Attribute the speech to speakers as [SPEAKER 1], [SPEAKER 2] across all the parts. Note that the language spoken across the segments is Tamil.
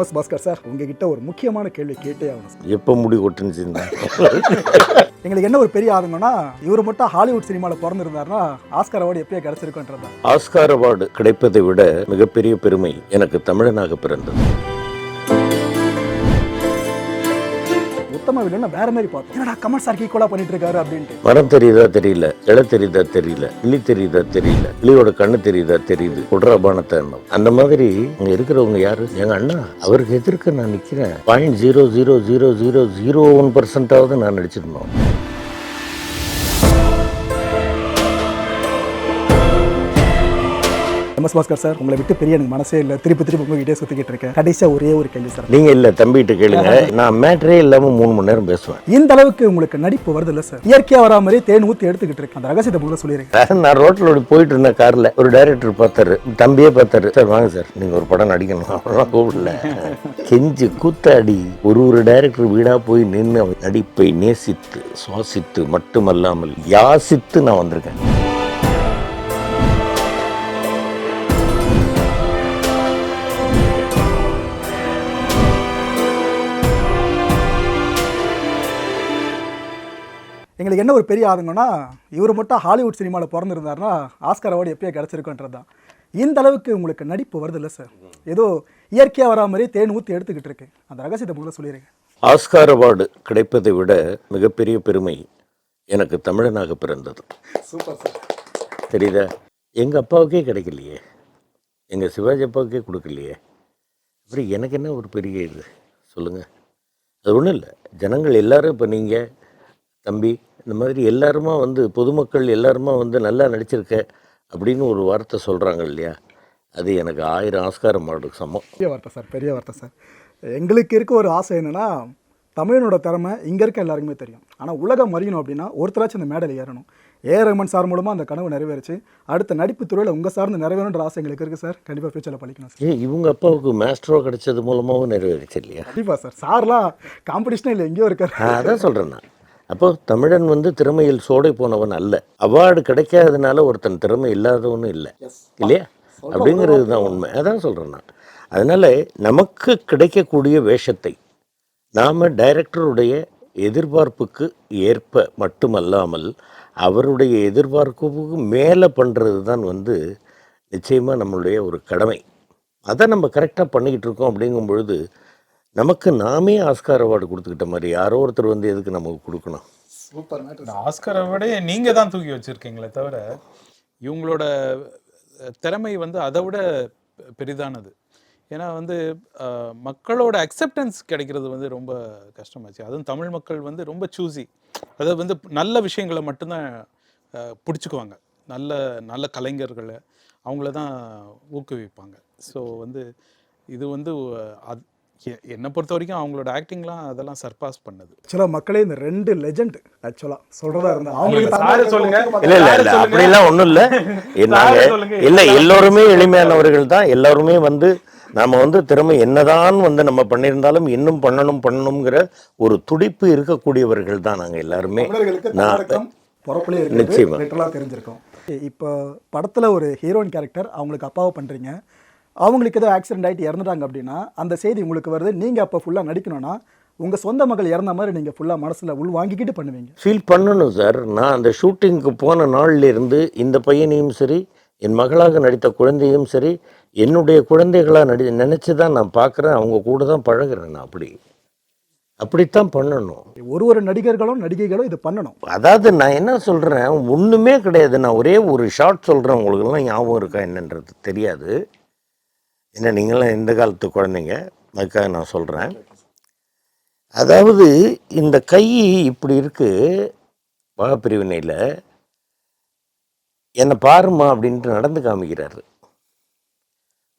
[SPEAKER 1] எம்எஸ் பாஸ்கர் சார் உங்ககிட்ட ஒரு முக்கியமான கேள்வி கேட்டே ஆகணும்
[SPEAKER 2] எப்போ முடி கொட்டுன்னு
[SPEAKER 1] எங்களுக்கு என்ன ஒரு பெரிய ஆதங்கம்னா இவர் மட்டும் ஹாலிவுட் சினிமாவில் பிறந்திருந்தாருன்னா ஆஸ்கார் அவார்டு எப்பயே கிடைச்சிருக்குன்றது.
[SPEAKER 2] ஆஸ்கார் அவார்டு கிடைப்பதை விட மிகப்பெரிய பெருமை எனக்கு தமிழனாக பிறந்தது.
[SPEAKER 1] உத்தம வில்லன்னா வேற மாதிரி பார்த்தோம். என்னடா கமல் சார் ஈக்குவலாக பண்ணிட்டு இருக்காரு அப்படின்ட்டு.
[SPEAKER 2] மரம் தெரியுதா தெரியல இலை தெரியுதா தெரியல இலி தெரியுதா தெரியல இலியோட கண்ணு தெரியுதா தெரியுது குட்ரா பானத்தை எண்ணம். அந்த மாதிரி இங்க இருக்கிறவங்க யாரு? எங்க அண்ணா அவருக்கு எதிர்க்க நான் நிக்கிறேன். Point zero zero zero zero zero one பர்சன்டாவது நான் நடிச்சிருந்தோம்.
[SPEAKER 1] எம்எஸ் பாஸ்கர் சார் உங்களை விட்டு பெரிய எனக்கு மனசே இல்லை. திருப்பி திருப்பி உங்ககிட்டே சுத்திக்கிட்டு இருக்கேன். கடைசியாக ஒரே ஒரு கேள்வி சார்.
[SPEAKER 2] நீங்க இல்ல தம்பிகிட்ட கேளுங்க. நான் மேட்ரே இல்லாம மூணு மணி நேரம் பேசுவேன்.
[SPEAKER 1] இந்த அளவுக்கு உங்களுக்கு நடிப்பு வருது இல்லை சார்? இயற்கையாக வரா மாதிரி தேன் ஊற்றி எடுத்துக்கிட்டு இருக்கேன். அந்த ரகசியத்தை முதல்ல சொல்லிடுறேன்
[SPEAKER 2] நான் ரோட்ல ஓடி போயிட்டு இருந்தேன் கார்ல ஒரு டைரக்டர் பார்த்தாரு. தம்பியே பார்த்தாரு. சார் வாங்க சார். நீங்க ஒரு படம் நடிக்கணும். அவ்வளோதான் கூப்பிடல. கெஞ்சி கூத்தாடி ஒரு ஒரு டைரக்டர் வீடா போய் நின்று நடிப்பை நேசித்து சுவாசித்து மட்டுமல்லாமல் யாசித்து நான் வந்திருக்கேன்.
[SPEAKER 1] எங்களுக்கு என்ன ஒரு பெரிய ஆதங்கம்னா இவர் மட்டும் ஹாலிவுட் சினிமாவில் பிறந்திருந்தாருன்னா ஆஸ்கார் அவார்டு எப்பயே கிடச்சிருக்குன்றது தான். இந்த அளவுக்கு உங்களுக்கு நடிப்பு வருது இல்லை சார் ஏதோ இயற்கையாக வரா மாதிரி தேன் ஊற்றி எடுத்துக்கிட்டு இருக்கு. அந்த ரகசியத்தை முதல்ல சொல்லிடுங்க.
[SPEAKER 2] ஆஸ்கார் அவார்டு கிடைப்பதை விட மிகப்பெரிய பெருமை எனக்கு தமிழனாக பிறந்தது.
[SPEAKER 1] சூப்பர் சார்
[SPEAKER 2] தெரியுதா? எங்க அப்பாவுக்கே கிடைக்கலையே. எங்க சிவாஜி அப்பாவுக்கே கொடுக்கலையே. அப்புறம் எனக்கு என்ன ஒரு பெரிய இது? சொல்லுங்க. அது ஒன்றும் இல்லை. ஜனங்கள் எல்லாரும் இப்போ நீங்கள் தம்பி இந்த மாதிரி எல்லாருமா வந்து பொதுமக்கள் எல்லாருமா வந்து நல்லா நடிச்சிருக்க அப்படின்னு ஒரு வார்த்தை சொல்கிறாங்க இல்லையா? அது எனக்கு ஆயிரம் ஆஸ்காரம் மாடுக்கு சமம்.
[SPEAKER 1] பெரிய வார்த்தை சார் பெரிய வார்த்தை சார். எங்களுக்கு இருக்க ஒரு ஆசை என்னன்னா தமிழனோட திறமை இங்கே இருக்க எல்லாருக்குமே தெரியும். ஆனால் உலகம் அறியணும் அப்படின்னா ஒருத்தராச்சும் இந்த மேடையில் ஏறணும். ஏ. ரஹ்மான் சார் மூலமாக அந்த கனவு நிறைவேறுச்சு. அடுத்த நடிப்பு துறையில் உங்கள் சார்ந்து நிறைவேறணுன்ற ஆசை எங்களுக்கு இருக்குது சார். கண்டிப்பாக ஃபியூச்சரில் படிக்கணும் சார்.
[SPEAKER 2] ஏன் இவங்க அப்பாவுக்கு மேஸ்ட்ரோ கிடைச்சது மூலமாகவும் நிறைவேறிச்சு இல்லையா?
[SPEAKER 1] கண்டிப்பாக சார். சார்லாம் காம்படிஷனே இல்லை எங்கேயோ இருக்கார்.
[SPEAKER 2] அதான் சொல்கிறேன் நான். அப்போ தமிழன் வந்து திறமையில் சோடை போனவன் அல்ல. அவார்டு கிடைக்காதனால ஒருத்தன் திறமை இல்லாதவனும் இல்லை. இல்லையா? அப்படிங்கிறது தான் உண்மை. அதான் சொல்கிறேன் நான். அதனால் நமக்கு கிடைக்கக்கூடிய வேஷத்தை நாம் டைரக்டருடைய எதிர்பார்ப்புக்கு ஏற்ப மட்டுமல்லாமல் அவருடைய எதிர்பார்ப்புக்கு மேலே பண்ணுறது தான் வந்து நிச்சயமாக நம்மளுடைய ஒரு கடமை. அதை நம்ம கரெக்டாக பண்ணிக்கிட்டு இருக்கோம் அப்படிங்கும் பொழுது நமக்கு நாமே ஆஸ்கார் அவார்டு கொடுத்துக்கிட்ட மாதிரி யாரோ ஒருத்தர் வந்து எதுக்கு நமக்கு கொடுக்கணும்?
[SPEAKER 1] சூப்பர்
[SPEAKER 3] ஆஸ்கரை விட நீங்க தான் தூக்கி வச்சிருக்கீங்களே தவிர இவங்களோட திறமை வந்து அதை விட பெ- பெரிதானது. ஏன்னா வந்து மக்களோட அக்செப்டன்ஸ் கிடைக்கிறது வந்து ரொம்ப கஷ்டமாச்சு. அதுவும் தமிழ் மக்கள் வந்து ரொம்ப சூசி அதாவது வந்து நல்ல விஷயங்களை மட்டும்தான் பிடிச்சுக்குவாங்க. நல்ல நல்ல கலைஞர்களை அவங்கள தான் ஊக்குவிப்பாங்க. ஸோ வந்து இது வந்து அது என்னை பொறுத்த வரைக்கும் அவங்களோட ஆக்டிங்லாம் அதெல்லாம் சர்பாஸ் பண்ணது.
[SPEAKER 1] ஆக்சுவலாக மக்களே இந்த ரெண்டு லெஜண்ட் ஆக்சுவலாக சொல்கிறதா இருந்தா
[SPEAKER 3] சாரு சொல்லுங்க.
[SPEAKER 2] இல்ல இல்ல இல்ல
[SPEAKER 3] சொல்லுங்க.
[SPEAKER 2] அப்படிலாம் ஒண்ணும் இல்ல. நாங்க. இல்ல எல்லோருமே எளிமையானவர்கள் தான். எல்லாருமே வந்து நாம வந்து திறமை என்னதான் வந்து நம்ம பண்ணியிருந்தாலும் இன்னும் பண்ணணும் பண்ணணுங்கிற ஒரு துடிப்பு இருக்கக்கூடியவர்கள் தான் நாங்க எல்லாருமே. நான்
[SPEAKER 1] பிறப்புலேயே
[SPEAKER 2] நிச்சயமா.
[SPEAKER 1] இருக்கு தெரிஞ்சிருக்கும். இப்போ படத்தில் ஒரு ஹீரோயின் கேரக்டர் அவங்களுக்கு அப்பாவை பண்ணுறீங்க அவங்களுக்கு ஏதோ ஆக்சிடென்ட் ஆகிட்டு இறந்துட்டாங்க அப்படின்னா அந்த செய்தி உங்களுக்கு வருது நீங்கள் அப்போ ஃபுல்லாக நடிக்கணும்னா உங்கள் சொந்த மகள் இறந்த மாதிரி நீங்கள் ஃபுல்லாக மனசில் உள் வாங்கிக்கிட்டு பண்ணுவீங்க.
[SPEAKER 2] ஃபீல் பண்ணணும் சார் நான் அந்த ஷூட்டிங்க்கு போன நாள்ல இருந்து இந்த பையனையும் சரி என் மகளாக நடித்த குழந்தையும் சரி என்னுடைய குழந்தைகளாக நடி நினச்சி தான் நான் பார்க்குறேன் அவங்க கூட தான் பழகுறேன் நான் அப்படி. அப்படித்தான் பண்ணணும்.
[SPEAKER 1] ஒரு ஒரு நடிகர்களும் நடிகைகளும் இது பண்ணணும்.
[SPEAKER 2] அதாவது நான் என்ன சொல்கிறேன் ஒன்றுமே கிடையாது. நான் ஒரே ஒரு ஷார்ட் சொல்கிறேன் உங்களுக்கெல்லாம் ஞாபகம் இருக்கா என்னன்றது தெரியாது. ஏன்னா நீங்களாம் இந்த காலத்து குழந்தைங்க? அதுக்காக நான் சொல்கிறேன் அதாவது இந்த கை இப்படி இருக்குது பாகப்பிரிவினையில் என்னை பாருமா அப்படின்ட்டு நடந்து காமிக்கிறாரு.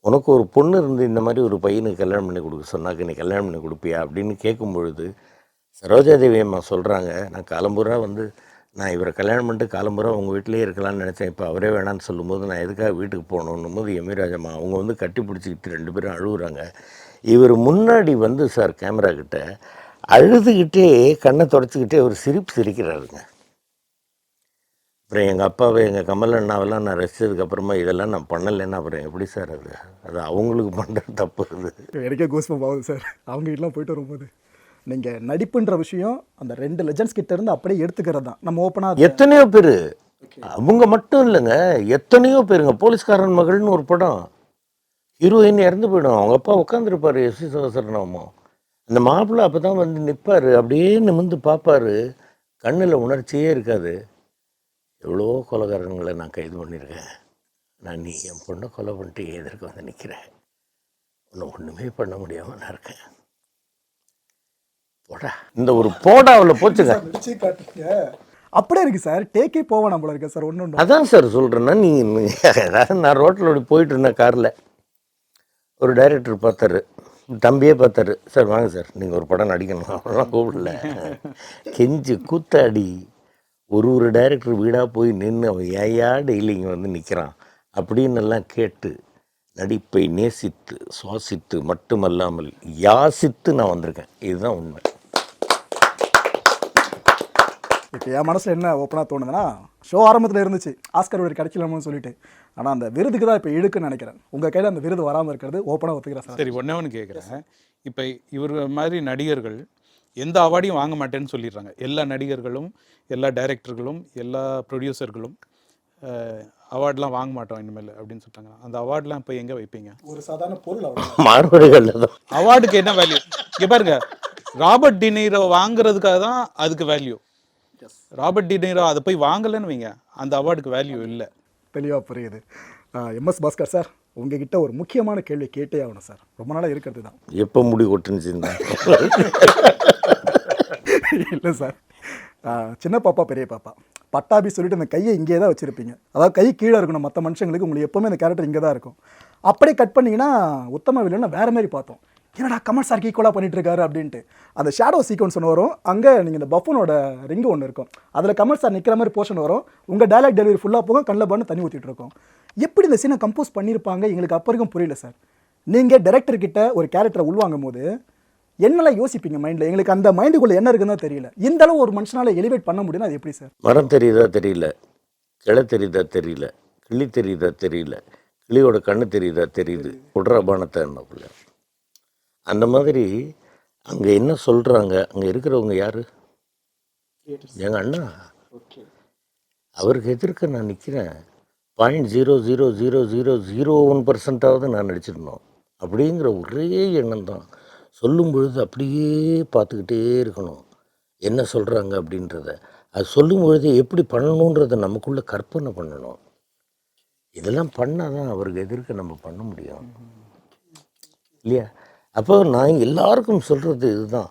[SPEAKER 2] உனக்கு ஒரு பொண்ணு இருந்து இந்த மாதிரி ஒரு பையனுக்கு கல்யாணம் பண்ணி கொடுக்க சொன்னாக்க நீ கல்யாணம் பண்ணி கொடுப்பியா? அப்படின்னு கேட்கும் பொழுது சரோஜாதேவி அம்மா சொல்கிறாங்க நான் காலம்புரா வந்து நான் இவரை கல்யாணம் பண்ணிட்டு காலம்புறம் உங்கள் வீட்டிலேயே இருக்கலாம்னு நினச்சேன். இப்போ அவரே வேணான்னு சொல்லும்போது நான் எதுக்காக வீட்டுக்கு போகணுன்னும் போது எமிராஜம்மா அவங்க வந்து கட்டி பிடிச்சிக்கிட்டு ரெண்டு பேரும் அழுகுறாங்க இவர் முன்னாடி வந்து சார் கேமரா கிட்ட அழுதுகிட்டே கண்ணை தொடச்சிக்கிட்டே ஒரு சிரிப்பு சிரிக்கிறாருங்க. அப்புறம் எங்கள் அப்பாவை எங்கள் கமல் அண்ணாவெல்லாம் நான் ரசித்ததுக்கப்புறமா இதெல்லாம் நான் பண்ணலைன்னா அப்புறம் எப்படி சார் அது? அது அவங்களுக்கு பண்ணுற தப்பு அது.
[SPEAKER 1] எனக்கே கோஸ்மம் ஆகுது சார். அவங்க வீட்டுலாம் போயிட்டு வரும்போது. நீங்கள் நடிப்புன்ற விஷயம் அந்த ரெண்டு லெஜண்ட்ஸ் கிட்ட இருந்து அப்படியே எடுத்துக்கிறது தான். நம்ம ஓப்பனாக
[SPEAKER 2] எத்தனையோ பேர்? அவங்க மட்டும் இல்லைங்க. எத்தனையோ பேருங்க. போலீஸ்காரன் மகள்னு ஒரு படம். ஹீரோயின் இறந்து போயிடும். அவங்க அப்பா உட்காந்துருப்பாரு எஸ் சி சகசரநாமம் அந்த மாப்பிள்ளை அப்போ தான் வந்து நிற்பார் அப்படியே நிமிர்ந்து பார்ப்பாரு கண்ணில் உணர்ச்சியே இருக்காது. எவ்வளோ கொலைகாரங்களை நான் கைது பண்ணியிருக்கேன். நான் நீ என் பொண்ணை கொலை பண்ணிட்டு எதிர்க்க வந்து நிற்கிறேன் உன்னை ஒன்றுமே பண்ண முடியாமல் நான் இருக்கேன். இந்த ஒரு போடாவில் போச்சுங்க.
[SPEAKER 1] அப்படியே இருக்கு சார். டேக்கே போவேன் நம்மள இருக்க சார் ஒன்று ஒன்று
[SPEAKER 2] அதான் சார் சொல்கிறேன்னா நீ ஏதாவது நான் ரோட்டில் போயிட்டு இருந்தேன் காரில் ஒரு டைரக்டர் பார்த்தாரு தம்பியே பார்த்தாரு சார் வாங்க சார் நீங்கள் ஒரு படம் நடிக்கணும். அவ்வளோலாம் கூப்பிடல. கெஞ்சி கூத்தாடி ஒரு ஒரு டைரக்டர் வீடாக போய் நின்று அவன் ஏயா டெய்லி இங்கே வந்து நிற்கிறான் அப்படின்னு எல்லாம் கேட்டு நடிப்பை நேசித்து சுவாசித்து மட்டுமல்லாமல் யாசித்து நான் வந்திருக்கேன். இதுதான் உண்மை.
[SPEAKER 1] இப்போ என் மனசில் என்ன ஓப்பனாக தோணுதுன்னா ஷோ ஆரம்பத்தில் இருந்துச்சு. ஆஸ்கர் விருது கிடைக்கலாம்னு சொல்லிட்டு. ஆனால் அந்த விருதுக்கு தான் இப்போ இழுக்குன்னு நினைக்கிறேன். உங்கள் கையில் அந்த விருது வராமல் இருக்கிறது ஓப்பனாக ஒத்துக்கிறேன் சார்?
[SPEAKER 3] சரி ஒண்ணே ஒன்று கேட்குறேன் இப்போ இவர் மாதிரி நடிகர்கள் எந்த அவார்டையும் வாங்க மாட்டேன்னு சொல்லிடுறாங்க. எல்லா நடிகர்களும் எல்லா டைரக்டர்களும் எல்லா ப்ரொடியூசர்களும் அவார்ட்லாம் வாங்க மாட்டோம் இனிமேல் அப்படின்னு சொல்லிட்டாங்க. அந்த அவார்ட்லாம் இப்போ எங்கே வைப்பீங்க?
[SPEAKER 1] ஒரு சாதாரண பொருள்
[SPEAKER 3] அவார்டுக்கு என்ன வேல்யூ இங்கே பாருங்க ராபர்ட் டினீரோ வாங்குறதுக்காக தான் அதுக்கு வேல்யூ ராபர்ட் டினீரோ அதை போய் வாங்கலைன்னு வைங்க. அந்த அவார்டுக்கு வேல்யூ இல்லை.
[SPEAKER 1] தெளிவாக புரியுது. எம்எஸ் பாஸ்கர் சார் உங்ககிட்ட ஒரு முக்கியமான கேள்வி கேட்டே ஆகணும் சார். ரொம்ப நாளாக இருக்கிறது தான்.
[SPEAKER 2] எப்போ முடி கொட்டுனுச்சுன்னா
[SPEAKER 1] இல்லை சார். சின்ன பாப்பா பெரிய பாப்பா. பட்டாபி சொல்லிட்டு அந்த கையை இங்கே தான் வச்சுருப்பீங்க. அதாவது கை கீழே இருக்கணும் மற்ற மனுஷங்களுக்கு உங்களுக்கு எப்போவுமே அந்த கேரக்டர் இங்கே தான் இருக்கும். அப்படியே கட் பண்ணீங்கன்னா உத்தம வில்லனை வேற மாதிரி பார்த்தோம். என்னடா கமல் சார் ஈக்குவலாக பண்ணிட்டு இருக்காரு அப்படின்ட்டு. அந்த ஷேடோ சீக்வன்ஸ் ஒன்று வரும். அங்கே நீங்கள் இந்த பஃபனோட ரிங்கு ஒன்று இருக்கும். அதில் கமல் சார் நிற்கிற மாதிரி போர்ஷன் வரும். உங்கள் டயலாக் டெலிவரி ஃபுல்லாக போகும். கண்ணில் பண்ணு தண்ணி ஊற்றிட்டு இருக்கும். எப்படி இந்த சீனை கம்போஸ் பண்ணியிருப்பாங்க எங்களுக்கு அப்போ வரைக்கும் புரியல சார் நீங்கள் டேரக்டர்கிட்ட ஒரு கேரக்டரை உள்வாங்கும் போது என்னெல்லாம் யோசிப்பீங்க மைண்டில் எங்களுக்கு அந்த மைண்டுக்குள்ளே என்ன இருக்குன்னு தெரியல. இந்த அளவு ஒரு மனுஷனால் எலிவேட் பண்ண முடியும் அது எப்படி சார்
[SPEAKER 2] மரம் தெரியுதா தெரியல. கிளை தெரியுதா தெரியல. கிளி தெரியுதா தெரியல. கிளியோட கண்ணு தெரியுதா தெரியுது. குடுற பானத்தை என்ன பிள்ளை? அந்த மாதிரி அங்கே என்ன சொல்கிறாங்க அங்கே இருக்கிறவங்க யாரு? எங்கள் அண்ணா. அவருக்கு எதிர்க்க நான் நிற்கிறேன் point zero zero zero zero zero one பர்சன்டாவது நான் நடிச்சிருந்தோம். அப்படிங்கிற ஒரே எண்ணம் தான். சொல்லும் பொழுது அப்படியே பார்த்துக்கிட்டே இருக்கணும். என்ன சொல்கிறாங்க அப்படின்றத. அது சொல்லும் பொழுது எப்படி பண்ணணுன்றதை நமக்குள்ளே கற்பனை பண்ணணும். இதெல்லாம் பண்ணால் தான் அவருக்கு எதிர்க்க நம்ம பண்ண முடியும். இல்லையா? அப்போ நான் எல்லாருக்கும் சொல்கிறது இதுதான்.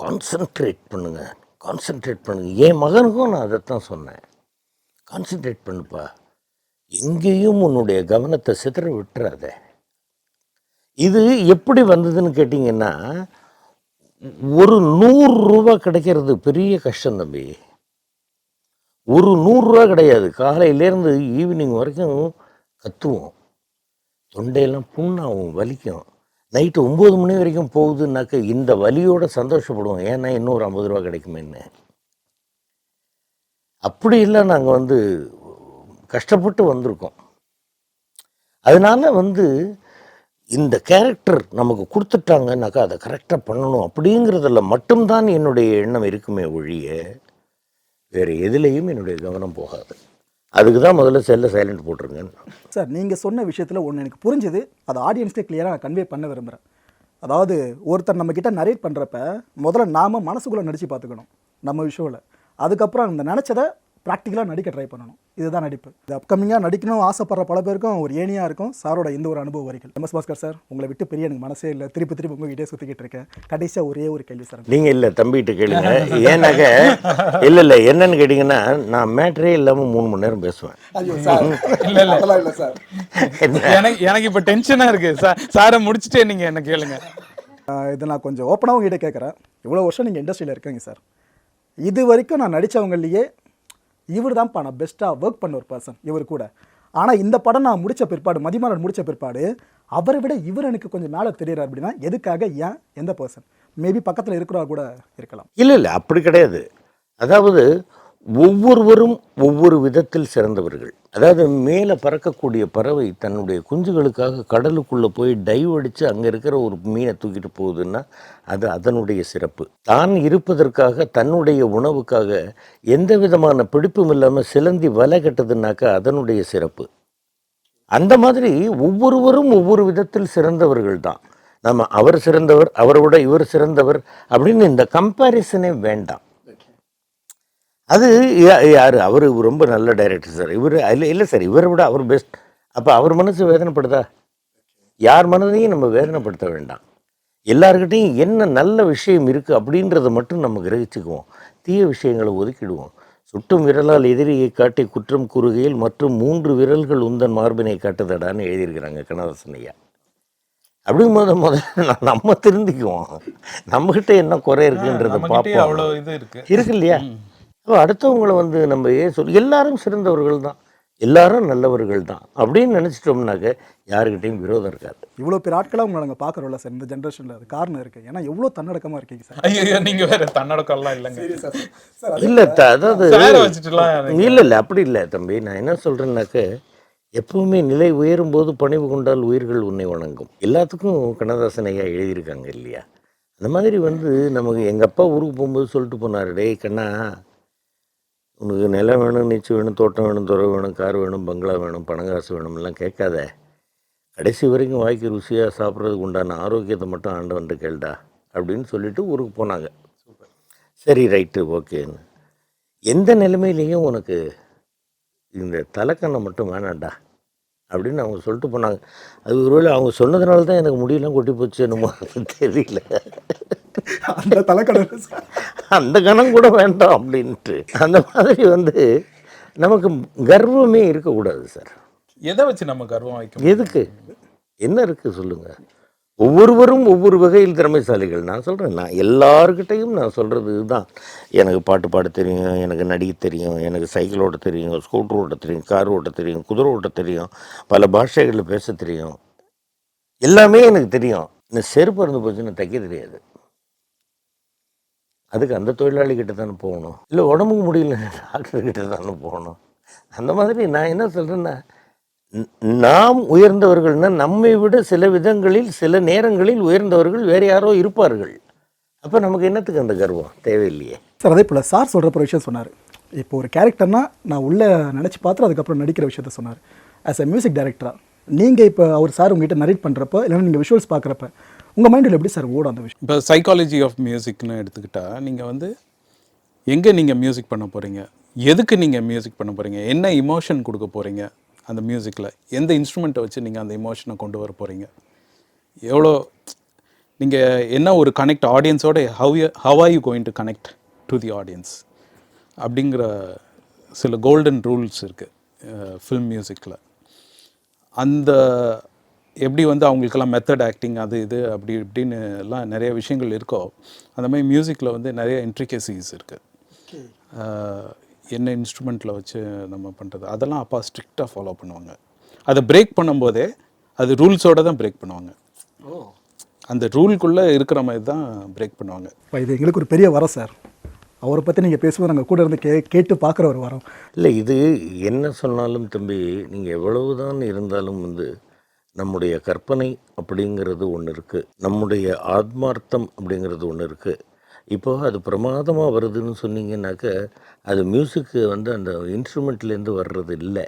[SPEAKER 2] கான்சென்ட்ரேட் பண்ணுங்கள் கான்சென்ட்ரேட் பண்ணுங்கள் என் மகனுக்கும் நான் அதைத்தான் சொன்னேன். கான்சென்ட்ரேட் பண்ணுப்பா. எங்கேயும் உன்னுடைய கவனத்தை சிதற விட்டுறாத. இது எப்படி வந்ததுன்னு கேட்டிங்கன்னா ஒரு நூறு ரூபா கிடைக்கிறது பெரிய கஷ்டம் தம்பி. ஒரு நூறுரூவா கிடையாது. காலையிலேருந்து ஈவினிங் வரைக்கும் கத்துவோம். தொண்டையெல்லாம் புண்ணாகும் வலிக்கும். நைட்டு ஒம்பது மணி வரைக்கும் போகுதுன்னாக்க இந்த வலியோட சந்தோஷப்படுவோம். ஏன்னா இன்னொரு ஐம்பது ரூபா கிடைக்குமேன்னு. அப்படி இல்லை நாங்கள் வந்து கஷ்டப்பட்டு வந்திருக்கோம். அதனால் வந்து இந்த கேரக்டர் நமக்கு கொடுத்துட்டாங்கன்னாக்கா அதை கரெக்டாக பண்ணணும் அப்படிங்கிறதுல மட்டும்தான் என்னுடைய எண்ணம் இருக்குமே ஒழிய வேறு எதுலேயும் என்னுடைய கவனம் போகாது. அதுக்கு தான் முதல்ல செல்லை சைலண்ட் போட்டிருங்கன்னு
[SPEAKER 1] சார் நீங்கள் சொன்ன விஷயத்தில் ஒன்று எனக்கு புரிஞ்சுது. அதை ஆடியன்ஸ்க்கே கிளியராக நான் கன்வே பண்ண விரும்புகிறேன் அதாவது ஒருத்தர் நம்ம கிட்ட நரேட் பண்ணுறப்ப முதல்ல நாம் மனசுக்குள்ளே நடித்து பார்த்துக்கணும் நம்ம விஷயம்ல அதுக்கப்புறம் அந்த நினச்சதை ப்ராக்டிக்கலாக நடிக்க ட்ரை பண்ணணும். இதுதான் நடிப்பு. இது அப்கமிங்காக நடிக்கணும் ஆசைப்படுற பல பேருக்கும் ஒரு ஏனியாக இருக்கும். சாரோட இந்த ஒரு அனுபவ வரிகள். எம்எஸ் பாஸ்கர் சார் உங்களை விட்டு பெரிய எனக்கு மனசே இல்லை. திருப்பி திருப்பி உங்ககிட்டே சுற்றிக்கிட்டு இருக்கேன். கடைசியாக ஒரே ஒரு கேள்வி சார்.
[SPEAKER 2] நீங்கள் இல்லை தம்பிகிட்ட கேளுங்க. ஏன்னாக்க இல்லை இல்லை. என்னன்னு கேட்டிங்கன்னா நான் மேட்ரே இல்லாமல் மூணு மணி நேரம் பேசுவேன்.
[SPEAKER 3] இல்ல, இல்ல.
[SPEAKER 1] இல்லை சார்.
[SPEAKER 3] எனக்கு எனக்கு இப்போ டென்ஷனாக இருக்கு. சார் சாரை முடிச்சுட்டே நீங்கள் என்ன கேளுங்க.
[SPEAKER 1] இது நான் கொஞ்சம் ஓப்பனாக உங்ககிட்ட கேட்குறேன் இவ்வளோ வருஷம் நீங்கள் இண்டஸ்ட்ரியில் இருக்கீங்க சார். இது வரைக்கும் நான் நடித்தவங்களையே இவர் தான்ப்பா நான் பெஸ்ட்டாக ஒர்க் பண்ண ஒரு பர்சன் இவர் கூட. ஆனால் இந்த படம் நான் முடித்த பிற்பாடு மதிமாறன் முடித்த பிற்பாடு அவரை விட இவர் எனக்கு கொஞ்சம் மேலே தெரியறார் அப்படின்னா எதுக்காக ஏன் எந்த பர்சன் மேபி பக்கத்தில் இருக்கிறா கூட இருக்கலாம்.
[SPEAKER 2] இல்லை இல்லை அப்படி கிடையாது. அதாவது ஒவ்வொருவரும் ஒவ்வொரு விதத்தில் சிறந்தவர்கள். அதாவது மேலே பறக்கக்கூடிய பறவை தன்னுடைய குஞ்சுகளுக்காக கடலுக்குள்ளே போய் டைவ் அடித்து அங்கே இருக்கிற ஒரு மீனை தூக்கிட்டு போகுதுன்னா அது அதனுடைய சிறப்பு. தான் இருப்பதற்காக தன்னுடைய உணவுக்காக எந்த விதமான பிடிப்பும் இல்லாமல் சிலந்தி வலை கட்டுதுன்னாக்கா அதனுடைய சிறப்பு. அந்த மாதிரி ஒவ்வொருவரும் ஒவ்வொரு விதத்தில் சிறந்தவர்கள் தான். நம்ம அவர் சிறந்தவர் அவரோட இவர் சிறந்தவர் அப்படின்னு இந்த கம்பேரிசனே வேண்டாம். அது யாரு? அவர் ரொம்ப நல்ல டைரக்டர் சார் இவர் இல்லை இல்லை சார் இவரை விட அவர் பெஸ்ட் அப்போ அவர் மனசு வேதனைப்படுதா? யார் மனதையும் நம்ம வேதனைப்படுத்த வேண்டாம். எல்லார்கிட்டையும் என்ன நல்ல விஷயம் இருக்குது அப்படின்றத மட்டும் நம்ம கிரகிச்சுக்குவோம். தீய விஷயங்களை ஒதுக்கிடுவோம். சுட்டும் விரலால் எதிரியை காட்டி குற்றம் கூறுகையில் மற்றும் மூன்று விரல்கள் உந்தன் மார்பினை காட்டுதடான்னு எழுதியிருக்கிறாங்க கண்ணதாசன் ஐயா. அப்படிங்கும்போது முதல்ல ந- நம்ம திருந்திக்குவோம். நம்மகிட்ட என்ன குறை இருக்குன்றத பார்ப்போம்.
[SPEAKER 3] இருக்கு.
[SPEAKER 2] இல்லையா? அப்போ அடுத்தவங்களை வந்து நம்ம ஏன் சொல் எல்லாரும் சிறந்தவர்கள் தான். எல்லாரும் நல்லவர்கள் தான். அப்படின்னு நினச்சிட்டோம்னாக்க யாருக்கிட்டையும் விரோதம் இருக்காது.
[SPEAKER 1] இவ்வளோ பேர் ஆட்களாக உங்களை நாங்கள் பார்க்குறோம்ல சார் இந்த ஜென்ரேஷனில். அது காரணம் இருக்குது ஏன்னா எவ்வளோ தன்னடக்கமாக இருக்கீங்க சார்.
[SPEAKER 3] ஐயோ நீங்க வேற தன்னடக்கம்லாம் இல்லைங்க.
[SPEAKER 1] சார்
[SPEAKER 2] இல்லை அதாவது
[SPEAKER 3] சேர வச்சுட்டுலாம்
[SPEAKER 2] இல்லை. இல்லை அப்படி இல்லை தம்பி. நான் என்ன சொல்கிறேன்னாக்க எப்பவுமே நிலை உயரும் போது பணிவு கொண்டால் உயிர்கள் உன்னை வணங்கும். எல்லாத்துக்கும் கண்ணதாசன் ஐயா எழுதியிருக்காங்க இல்லையா? அந்த மாதிரி வந்து நமக்கு எங்கள் அப்பா ஊருக்கு போகும்போது சொல்லிட்டு போனார் டேய் கண்ணா உனக்கு நிலம் வேணும் நீச்சல் வேணும் தோட்டம் வேணும் துறை வேணும் கார் வேணும் பங்களா வேணும் பணம் காசு வேணும்லாம் கேட்காத. கடைசி வரைக்கும் வாய்க்கு ருசியாக சாப்பிட்றதுக்கு உண்டான ஆரோக்கியத்தை மட்டும் ஆண்டவன்ட்டு கேள்டா அப்படின்னு சொல்லிட்டு ஊருக்கு போனாங்க. சரி ரைட்டு ஓகேன்னு எந்த நிலைமையிலையும் உனக்கு இந்த தலைக்கண்ணை மட்டும் வேணாம்டா அப்படின்னு அவங்க சொல்லிட்டு போனாங்க. அது ஒருவேளை அவங்க சொன்னதுனால தான் எனக்கு முடியெல்லாம் கொட்டி போச்சு என்னமோ தெரியல.
[SPEAKER 1] அந்த தலைக்கடல் சார்.
[SPEAKER 2] அந்த கணம் கூட வேண்டாம் அப்படின்ட்டு. அந்த மாதிரி வந்து நமக்கு கர்வமே இருக்கக்கூடாது சார்.
[SPEAKER 3] எதை வச்சு நம்ம கர்வம் வைக்க
[SPEAKER 2] எதுக்கு? என்ன இருக்குது சொல்லுங்கள் ஒவ்வொருவரும் ஒவ்வொரு வகையில் திறமைசாலிகள். நான் சொல்கிறேன் நான் எல்லார்கிட்டையும் நான் சொல்கிறது இதுதான். எனக்கு பாட்டு பாட தெரியும் எனக்கு நடிக்க தெரியும் எனக்கு சைக்கிள் ஓட்ட தெரியும் ஸ்கூட்டர் ஓட்ட தெரியும் கார் ஓட்ட தெரியும் குதிரை ஓட்ட தெரியும் பல பாஷைகளில் பேச தெரியும். எல்லாமே எனக்கு தெரியும். இந்த செருப்பு இருந்து போச்சுன்னு தைக்க தெரியாது. அதுக்கு அந்த தொழிலாளிகிட்ட தானே போகணும். இல்லை உடம்புக்கு முடியல டாக்டர்கிட்ட தானே போகணும். அந்த மாதிரி நான் என்ன சொல்கிறேன்னா நாம் உயர்ந்தவர்கள்னால் நம்மை விட சில விதங்களில் சில நேரங்களில் உயர்ந்தவர்கள் வேறு யாரோ இருப்பார்கள். அப்போ நமக்கு என்னத்துக்கு அந்த கர்வம்? தேவையில்லையே.
[SPEAKER 1] சார் அதே போல் சார் சொல்கிறப்ப ஒரு விஷயம் சொன்னார். இப்போ ஒரு கேரக்டர்னா நான் உள்ளே நினச்சி பார்த்துட்டு அதுக்கப்புறம் நடிக்கிற விஷயத்த சொன்னார். ஆஸ் எ மியூசிக் டைரக்டராக நீங்கள் இப்போ அவர் சார் உங்ககிட்ட நரேட் பண்ணுறப்ப இல்லைன்னா நீங்கள் விஷுவல்ஸ் பார்க்குறப்ப உங்கள் மைண்டில் எப்படி சார் ஓடும் அந்த விஷயம்?
[SPEAKER 3] இப்போ சைக்காலஜி ஆஃப் மியூசிக்னு எடுத்துக்கிட்டால் நீங்கள் வந்து எங்கே நீங்கள் மியூசிக் பண்ண போகிறீங்க எதுக்கு நீங்கள் மியூசிக் பண்ண போகிறீங்க என்ன இமோஷன் கொடுக்க போகிறீங்க அந்த மியூசிக்கில் எந்த இன்ஸ்ட்ருமெண்ட்டை வச்சு நீங்கள் அந்த இமோஷனை கொண்டு வர போகிறீங்க எவ்வளோ நீங்கள் என்ன ஒரு கனெக்ட் ஆடியன்ஸோட how how are you going to connect to the audience அப்படிங்கிற சில கோல்டன் ரூல்ஸ் இருக்குது ஃபில்ம் மியூசிக்கில் அந்த எப்படி வந்து அவங்களுக்கெல்லாம் மெத்தட் ஆக்டிங் அது இது அப்படி இப்படின்னு எல்லாம் நிறைய விஷயங்கள் இருக்கோ அந்த மாதிரி மியூசிக்கில் வந்து நிறைய இன்ட்ரிகசிஸ் இருக்குது என்ன இன்ஸ்ட்ருமெண்ட்டில் வச்சு நம்ம பண்ணுறது அதெல்லாம் அப்பா ஸ்ட்ரிக்டாக ஃபாலோ பண்ணுவாங்க. அதை பிரேக் பண்ணும்போதே அது ரூல்ஸோட தான் பிரேக் பண்ணுவாங்க. அந்த ரூல்குள்ளே இருக்கிற மாதிரி தான் பிரேக் பண்ணுவாங்க.
[SPEAKER 1] இப்போ இது எங்களுக்கு ஒரு பெரிய வரம் சார். அவரை பற்றி நீங்கள் பேசும்போது நாங்கள் கூட இருந்து கே கேட்டு பார்க்குற ஒரு வரம்.
[SPEAKER 2] இல்லை இது என்ன சொன்னாலும் தம்பி நீங்கள் எவ்வளவுதான் இருந்தாலும் வந்து நம்முடைய கற்பனை அப்படிங்கிறது ஒன்று இருக்குது நம்முடைய ஆத்மார்த்தம் அப்படிங்கிறது ஒன்று இருக்குது இப்போ அது பிரமாதமாக வருதுன்னு சொன்னீங்கன்னாக்க அது மியூசிக்கு வந்து அந்த இன்ஸ்ட்ருமெண்ட்லேருந்து வர்றது இல்லை.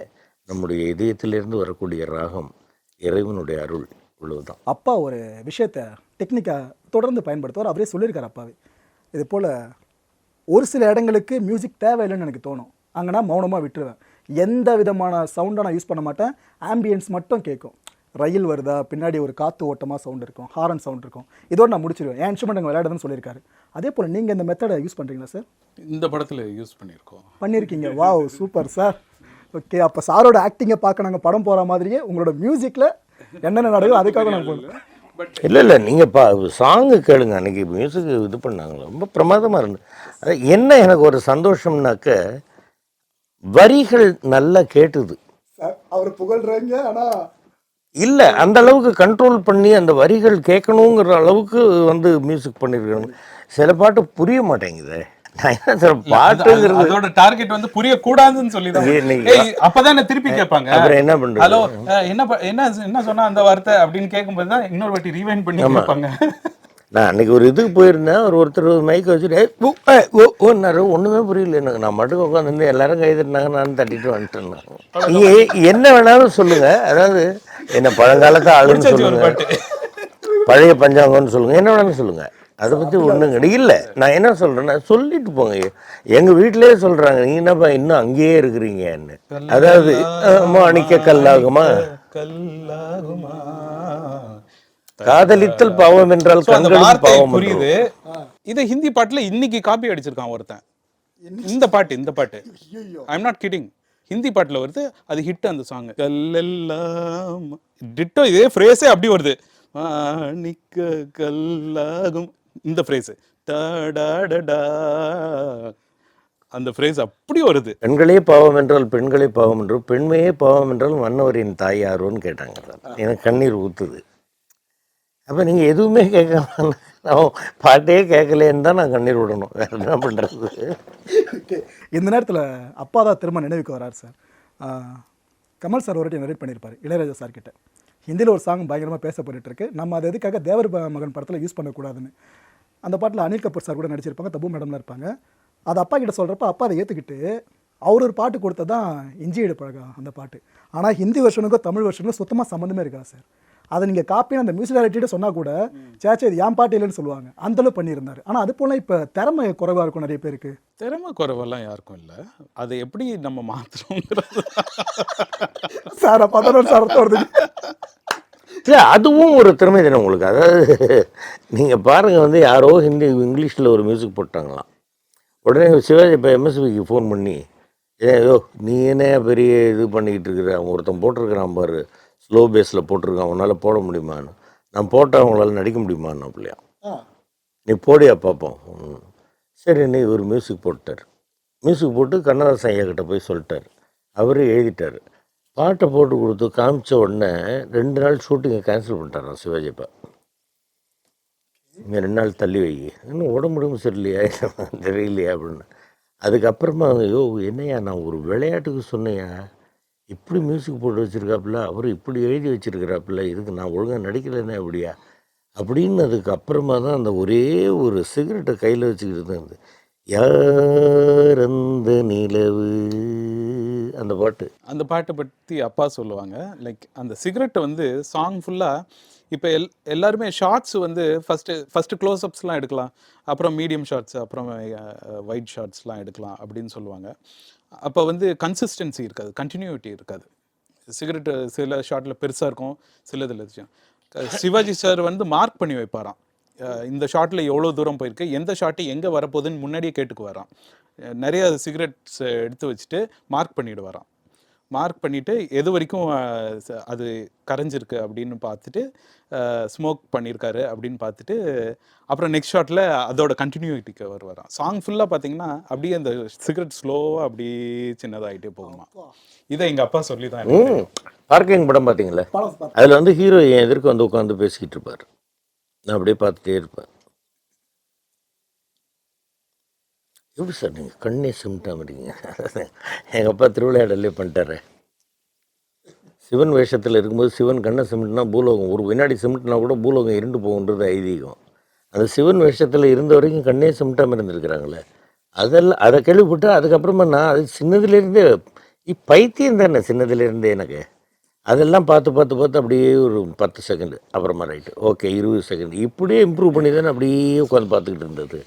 [SPEAKER 2] நம்முடைய இதயத்திலேருந்து வரக்கூடிய ராகம் இறைவனுடைய அருள் இவ்வளவுதான்.
[SPEAKER 1] அப்பா ஒரு விஷயத்தை டெக்னிக்காக தொடர்ந்து பயன்படுத்துவார். அவரே சொல்லியிருக்கார் அப்பாவே. இது போல் ஒரு சில இடங்களுக்கு மியூசிக் தேவையில்லைன்னு எனக்கு தோணும். அங்கன்னா மௌனமாக விட்டுருவேன். எந்த விதமான சவுண்டை நான் யூஸ் பண்ண மாட்டேன். ஆம்பியன்ஸ் மட்டும் கேட்கும் ரயில் வருதா பின்னாடி ஒரு காற்று ஓட்டமாக சவுண்ட் இருக்கும் ஹாரன் சவுண்ட் இருக்கும். இதோட நான் முடிச்சிருவேன். என் இன்ஸ்ட்ருமெண்ட் அங்கே விளையாடுதுன்னு சொல்லியிருக்காரு. அதே போல் நீங்கள் இந்த மெத்தடை யூஸ் பண்ணுறீங்களா சார்
[SPEAKER 3] இந்த படத்தில் யூஸ் பண்ணியிருக்கோம்.
[SPEAKER 1] பண்ணியிருக்கீங்க. வாவ் சூப்பர் சார் ஓகே அப்போ சாரோட ஆக்டிங்கை பார்க்க நாங்கள் படம் போகிற மாதிரியே உங்களோட மியூசிக்கில் என்னென்ன நடக்குதோ அதுக்காக நான் போகணும்
[SPEAKER 2] இல்லை இல்லை நீங்கள் பா சாங்கு கேளுங்க. அன்றைக்கி மியூசிக் இது பண்ணாங்க ரொம்ப பிரமாதமாக இருந்து அது என்ன எனக்கு ஒரு சந்தோஷம்னாக்க வரிகள் நல்லா கேட்டுது.
[SPEAKER 1] சார் அவர் புகழ்றாங்க ஆனால்
[SPEAKER 2] இல்லை அந்த அளவுக்கு கண்ட்ரோல் பண்ணி அந்த வரிகள் கேட்கணுங்கிற அளவுக்கு வந்து மியூசிக் பண்ணியிருக்காங்க சில பாட்டு புரிய மாட்டேங்குதே. பாட்டுங்கிறது
[SPEAKER 3] அதோட டார்கெட் வந்து சொல்லி
[SPEAKER 2] இது நீங்க-
[SPEAKER 3] ஏய், அப்பதானே திருப்பி கேட்பாங்க.
[SPEAKER 2] அப்புறம் என்ன பண்றது?
[SPEAKER 3] ஹலோ என்ன என்ன என்ன சொன்னா அந்த வார்த்தை அப்படின்னு கேட்கும்போது தான் இன்னொரு வாட்டி ரீவைண்ட் பண்ணி கேட்பாங்க.
[SPEAKER 2] நான் அன்னைக்கு ஒரு இதுக்கு போயிருந்தேன். ஒரு ஒருத்தர் மைக் வச்சுட்டு "ஏய், ஊ, ஏய், ஓ ஓன்னாரு ஒன்றுமே புரியல. எனக்கு நான் மட்டும் உட்காந்து எல்லாரும் கை தட்டினாங்க. நான் தட்டிட்டு வந்துட்டேன் என்ன வேணாலும் சொல்லுங்க. அதாவது என்ன பழங்காலத்து ஆளுன்னு சொல்லுங்க. பழைய பஞ்சாங்கம்னு சொல்லுங்க. என்ன வேணாலும் சொல்லுங்க. அதை பத்தி ஒண்ணும் கிடையாது இல்ல. நான் என்ன சொல்றேன்னா சொல்லிட்டு போங்க. எங்க வீட்டிலேயே சொல்றாங்க. நீங்க என்னப்பா இன்னும் அங்கேயே இருக்கிறீங்கன்னு? அதாவது மாணிக்க கல்லாகுமா?
[SPEAKER 3] கல்லாகுமா?
[SPEAKER 2] காதலித்தல் பாவம் என்றால் பாவம்
[SPEAKER 3] புரியுது. இதை ஹிந்தி பாட்டுல இன்னைக்கு காப்பி அடிச்சிருக்கான் ஒருத்தன். இந்த பாட்டு இந்த பாட்டு. I am not kidding Hindi பாட்டுல வருது அது ஹிட் அந்த சாங் கல்லெல்லாம். டிட்டோ இதே ஃப்ரேஸே அப்படி வருது. மாணிக்க கல்லாகும். இந்த ஃப்ரேஸ் டாடாடடா அந்த ஃப்ரேஸ் அப்படி வருது.
[SPEAKER 2] பெண்களே பாவம் என்றால் பெண்களே பாவம் என்றும் பெண்மையே பாவம் என்றால் மன்னவரின் தாயாரோன்னு கேட்டாங்க. எனக்கு கண்ணீர் ஊத்துது. அப்போ நீங்கள் எதுவுமே கேட்கலாம் நான் பாட்டே கேட்கலேன்னு தான் நான் கண்ணீர் விடணும். வேறு என்ன பண்ணுறது
[SPEAKER 1] இந்த நேரத்தில் அப்பா தான் திரும்ப நினைவுக்கு வரார் சார். கமல் சார் ஒரு நரேட் பண்ணியிருப்பார் இளையராஜா சார் கிட்ட. ஹிந்தியில் ஒரு சாங் பயங்கரமாக பேசப்பட்டுட்டு இருக்கு நம்ம அதை எதுக்காக தேவர் மகன் படத்தில் யூஸ் பண்ணக்கூடாதுன்னு. அந்த பாட்டில் அனில் கபூர் சார் கூட நடிச்சிருப்பாங்க தபு மேடம்லாம் இருப்பாங்க. அது அப்பா கிட்ட சொல்கிறப்ப அப்பா அதை ஏற்றுக்கிட்டு அவர் ஒரு பாட்டு கொடுத்ததான் இஞ்சி இடு பழகம் அந்த பாட்டு. ஆனால் ஹிந்தி வெர்ஷனுக்கும் தமிழ் வெர்ஷனுக்கும் சுத்தமாக சம்மந்தமே இருக்கா சார். அதை நீங்கள் காப்பி அந்த மியூசிக் டைரக்டர்கிட்ட சொன்னால் கூட சேச்சே இது ஏன் பாட்டு இல்லைன்னு சொல்லுவாங்க. அந்தளவு பண்ணியிருந்தார். ஆனால் அது போல இப்போ திறமை குறைவாக இருக்கும் நிறைய பேருக்கு?
[SPEAKER 3] திறமை குறைவெல்லாம் யாருக்கும் இல்லை. அதை எப்படி நம்ம மாத்துறோங்கிறது.
[SPEAKER 1] சார் அதான் சார் வருது
[SPEAKER 2] இல்லை அதுவும் ஒரு திறமை தானே உங்களுக்கு. அதாவது நீங்கள் பாருங்கள் வந்து யாரோ ஹிந்தி இங்கிலீஷில் ஒரு மியூசிக் போட்டாங்களாம். உடனே சிவாஜி இப்போ எம்எஸ்பிக்கு ஃபோன் பண்ணி ஏ யோ நீ என்ன பெரிய இது பண்ணிக்கிட்டு இருக்கிற? அவன் ஒருத்தன் போட்டிருக்கிறான் பாரு. ஸ்லோ பேஸில் போட்டிருக்கான். உன்னால் போட முடியுமான்னு. நான் போட்டால் அவங்களால நடிக்க முடியுமான்னு அப்படியா நீ போடியா பார்ப்போம் ம். சரி நீ ஒரு மியூசிக் போட்டார். மியூசிக் போட்டு கண்ணதாசன் ஐயா கிட்ட போய் சொல்லிட்டார். அவரே எழுதிட்டார். பாட்டை போட்டு கொடுத்து காமிச்ச உடனே ரெண்டு நாள் ஷூட்டிங்கை கேன்சல் பண்ணிட்டாராம் சிவாஜி அப்பா. இங்கே ரெண்டு நாள் தள்ளி வை. இன்னும் உடம்பு முடியும் சரியில்லையா? தெரியலையா அப்படின்னு. அதுக்கப்புறமா ஐயோ என்னையா நான் ஒரு விளையாட்டுக்கு சொன்னையா இப்படி மியூசிக் போட்டு வச்சுருக்காப்புல அவர் இப்படி எழுதி வச்சிருக்கிறாப்புல இதுக்கு நான் ஒழுங்காக நடிக்கலைன்னா அப்படியா அப்படின்னதுக்கு அப்புறமா தான் அந்த ஒரே ஒரு சிகரெட்டை கையில் வச்சுக்கிட்டு இருந்தது. யார் அந்த நிலவு? அந்த பாட்டு.
[SPEAKER 3] அந்த பாட்டை பற்றி அப்பா சொல்லுவாங்க. லைக் அந்த சிகரெட்டை வந்து சாங் ஃபுல்லாக இப்போ எல் எல்லாருமே ஷார்ட்ஸ் வந்து ஃபஸ்ட்டு ஃபஸ்ட்டு க்ளோஸ்அப்ஸ்லாம் எடுக்கலாம். அப்புறம் மீடியம் ஷார்ட்ஸ் அப்புறம் ஒயிட் ஷார்ட்ஸ்லாம் எடுக்கலாம் அப்படின்னு சொல்லுவாங்க. அப்போ வந்து கன்சிஸ்டன்சி இருக்காது கண்டினியூட்டி இருக்காது. சிகரெட்டு சில ஷார்ட்டில் பெருசாக இருக்கும் சில இதில் சிவாஜி சார் வந்து மார்க் பண்ணி வைப்பாராம். இந்த ஷாட்டில் எவ்வளோ தூரம் போயிருக்கு எந்த ஷாட்டு எங்கே வரப்போகுதுன்னு முன்னாடியே கேட்டுக்கு வரான் நிறைய சிகரெட்ஸ் எடுத்து வச்சுட்டு மார்க் பண்ணிவிடுவாராம் மார்க் பண்ணிவிட்டு எது வரைக்கும் அது கரைஞ்சிருக்கு அப்படின்னு பார்த்துட்டு ஸ்மோக் பண்ணியிருக்காரு அப்படின்னு பார்த்துட்டு அப்புறம் நெக்ஸ்ட் ஷாட்டில் அதோட கண்டினியூட்டிக்கு வருவாராம். சாங் ஃபுல்லாக பார்த்தீங்கன்னா அப்படியே அந்த சிகரெட் ஸ்லோவாக அப்படியே சின்னதாகிட்டே போகுமா இதை எங்கள் அப்பா சொல்லி தான்
[SPEAKER 2] பார்க்கிங் படம் பார்த்தீங்களா அதில் வந்து ஹீரோ என் எதிர்க்க வந்து உட்காந்து பேசிக்கிட்டு இருப்பார். நான் அப்படியே பார்த்துட்டே இருப்பேன் எப்படி சார் நீங்கள் கண்ணே சிமிட்டாம இருக்கீங்க எங்கள் அப்பா திருவிளையாடலே பண்ணிட்டாரு. சிவன் வேஷத்தில் இருக்கும்போது சிவன் கண்ணை சிமிட்னா பூலோகம் ஒரு வினாடி சிமிட்னா கூட பூலோகம் இருண்டு போகுன்றது ஐதீகம். அந்த சிவன் வேஷத்தில் இருந்த வரைக்கும் கண்ணே சிமிட்டாமல் இருந்திருக்கிறாங்களே. அதெல்லாம் அதை கேள்விப்பட்டு அதுக்கப்புறமா நான் அது சின்னதுலேருந்தே பைத்தியம் தானே சின்னதுலேருந்தே எனக்கு. அதெல்லாம் பார்த்து பார்த்து பார்த்து அப்படியே ஒரு பத்து செகண்டு அப்புறமா ரைட்டு ஓகே இருபது செகண்ட் இப்படியே இம்ப்ரூவ் பண்ணி தானே அப்படியே உட்காந்து பார்த்துக்கிட்டு இருந்தது.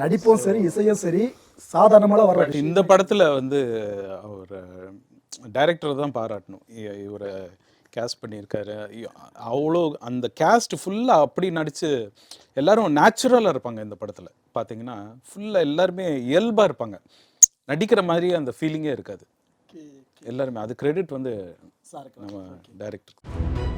[SPEAKER 1] நடிப்பும் சரி இசையும் சரி சாதாரணமாக வர
[SPEAKER 3] இந்த படத்துல வந்து அவர் டைரக்டர் தான் பாராட்டணும். இவரை கேஸ்ட் பண்ணியிருக்காரு. அவ்வளோ அந்த கேஸ்ட் ஃபுல்லாக அப்படி நடிச்சு எல்லாரும் நேச்சுரலாக இருப்பாங்க இந்த படத்துல. பார்த்தீங்கன்னா ஃபுல்லாக எல்லாருமே இயல்பாக இருப்பாங்க. நடிக்கிற மாதிரி அந்த ஃபீலிங்கே இருக்காது. எல்லாருமே அது கிரெடிட் வந்து நம்ம டைரக்டர்